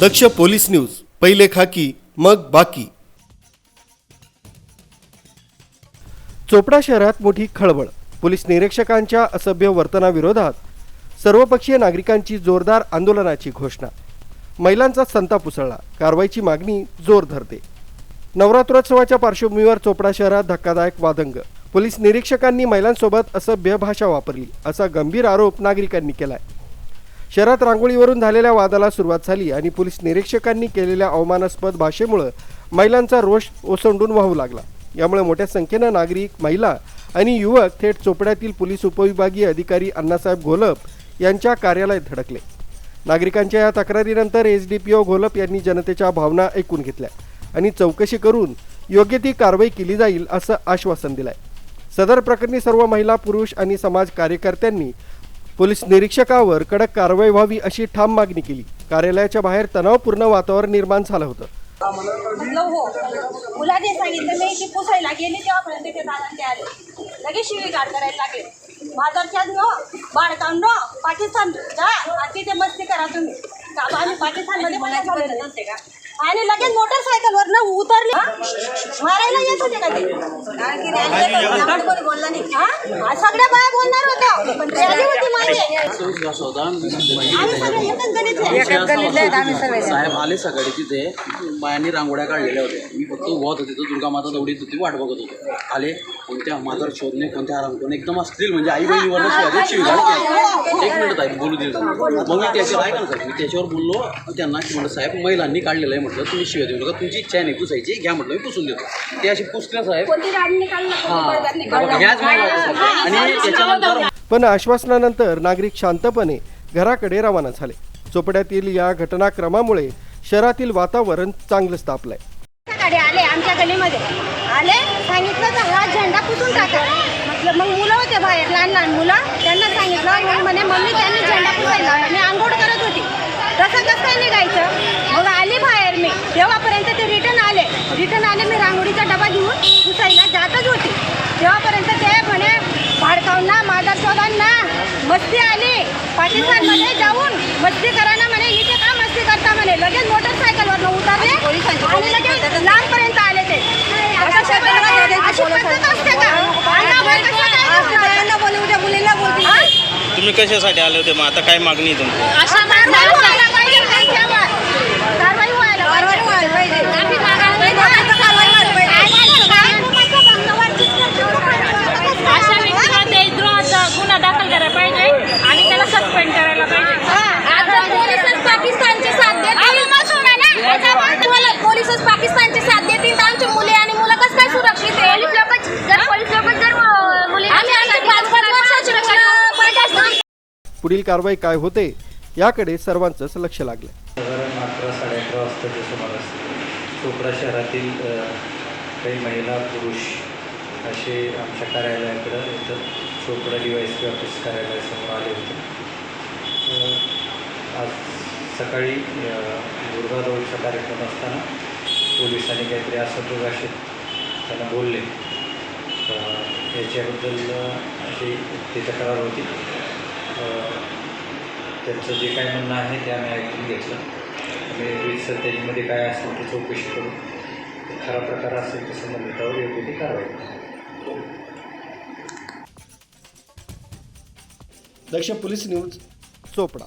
दक्ष police news पहिले खाकी मग बाकी. चोपडा शहरात मोठी खळबळ. पोलीस निरीक्षकांच्या असभ्य वर्तनाविरोधात सर्वपक्षीय नागरिकांची जोरदार आंदोलनाची घोषणा. महिलांचा संताप उसळला. कारवाईची मागणी जोर धरते. नवरात्रोत्सवाच्या पार्श्वभूमीवर चोपडा शहरात धक्कादायक वादंग. पोलीस निरीक्षकांनी महिलांसोबत असभ्य भाषा वापरली असा गंभीर आरोप नागरिकांनी केलाय. शहरात रांगोळीवरून झालेल्या वादाला सुरुवात झाली आणि पोलीस निरीक्षकांनी केलेल्या अवमानास्पद भाषेमुळं महिलांचा रोष ओसंडून वाहू लागला. यामुळे मोठ्या संख्येनं नागरिक महिला आणि युवक थेट चोपड्यातील पोलीस उपविभागीय अधिकारी अण्णासाहेब घोलप यांच्या कार्यालयात धडकले. नागरिकांच्या या तक्रारीनंतर S D P O Gholap यांनी जनतेच्या भावना ऐकून घेतल्या आणि चौकशी करून योग्य ती कारवाई केली जाईल असं आश्वासन दिलंय. सदर प्रकरणी सर्व महिला पुरुष आणि समाज कार्यकर्त्यांनी पोलीस निरीक्षकावर कडक कारवाई व्हावी अशी ठाम मागणी केली. कार्यालयाच्या बाहेर तणावपूर्ण वातावरण निर्माण झालं होतं. म्हटलं हो. मुलाने सांगितलं मी ती पुसायला गेली तेव्हापर्यंत ते दादा ते आले. लगेच शिवी गाड करायला लागले. बाजारच्या नो बाळकाम नो पाकिस्तान जा. तिथे मस्ती करा तुम्ही. आम्ही पाकिस्तानमध्ये बोलायचं नसते का आणि लगेच मोटरसायकलवर ना उतरले. मारायला येत होते का ते? बोलला नाही. हा? सगळ्या बाया बोलणार होत्या. पण ते होती मागे. साहेब आले सकाळी तिथे. बायांनी रांगोळ्या काढलेल्या होत्या. मी फक्त उभत होते तर दुर्गा माता दौडीत होती वाट बघत होतो. आले. कोणत्या मातर शोधणे कोणत्या आरामकोने एकदम असतील म्हणजे आई बहिणीवर एक मिनिट आहे बोलू दिलं मग मी त्याच्यावर ऐका ना साहेब. मी त्याच्यावर बोललो. त्यांना की म्हटलं साहेब महिलांनी काढलेलं आहे म्हटलं तुम्ही शिवाय देऊ नका तुमची इच्छा नाही पुसायची घ्या म्हटलं मी पुसून देतो. ते अशी पुसल्या साहेब. हां. ह्याच महिला आणि त्याच्यानंतर पण आश्वासनानंतर नागरिक शांतपणे घराकडे रवाना झाले. चोपड्यातील या घटनाक्रमामुळे शहरातील वातावरण चांगलंच तापलंय गाडी आले आमच्या गलीमध्ये. आले सांगितलं तर हा झेंडा पुसून टाका. म्हटलं मग मुलं होते बाहेर लहान लहान मुलं. त्यांना सांगितलं म्हणे मम्मी त्यांनी झेंडा मी आंघोळ करत होती तसं कसं काय निघायचं मग आली बाहेर मी तेव्हापर्यंत ते रिटर्न आले रिटर्न आले रांगोळीचा डबा घेऊन पुसायला जातच होती. तेव्हापर्यंत ते म्हणे भाडकावना मादर शोधांना मस्ती आली. पाकिस्तानमध्ये जाऊन मस्ती करा ना म्हणे इथे का मस्ती करता म्हणे? लगेच मोटरसायकलवर उतरले आणि लगेच लांबपर्यंत आले ते. अशा पद्धत असते का? हा? तुम्ही कशासाठी आले होते? मग आता काय मागणी तुमची अशा कारवाई व्हायला पाहिजे त्यांच्यावर. कारवाई व्हायला पाहिजे. आम्ही मागायला नाही देणार तर कारवाई व्हायला पाहिजे. कायद्याच्या भंगावर चित्रपट अशा व्यक्तीवर देशद्रोहाचा गुन्हा दाखल करायला पाहिजे आणि त्याला सस्पेंड करायला पाहिजे आता पोलिसच पाकिस्तानची साथ देतील पोलिसच पाकिस्तानची साथ देतील तर आमची मुले आणि मुलं कसं काय सुरक्षित आहे पोलीस लोक जर पोलीस लोक जर मुली आम्ही आमची पाच पाच वर्षाची मुलं पाकिस्तान पुढील कारवाई काय होते याकडे सर्वांचंच लक्ष लागलं. साधारण अकरा साडे अकरा वाजताच्या सुमारास चोपडा शहरातील काही महिला पुरुष असे आमच्या कार्यालयाकडं इथं Chopda D Y P office कार्यालयासमोर आले होते. आज सकाळी दुर्गा दौडचा कार्यक्रम असताना पोलिसांनी काहीतरी असं भाषेत त्यांना बोलले. याच्याबद्दल अशी ती तक्रार होती. त्यांचं जे काय म्हणणं आहे ते आम्ही ऐकून घेतलं. आणि सर त्याच्यामध्ये काय असेल ते चौकशी करून खरा प्रकार असेल तर संबंधितावर योग्य ती कारवाई दक्ष पोलीस न्यूज चोपडा.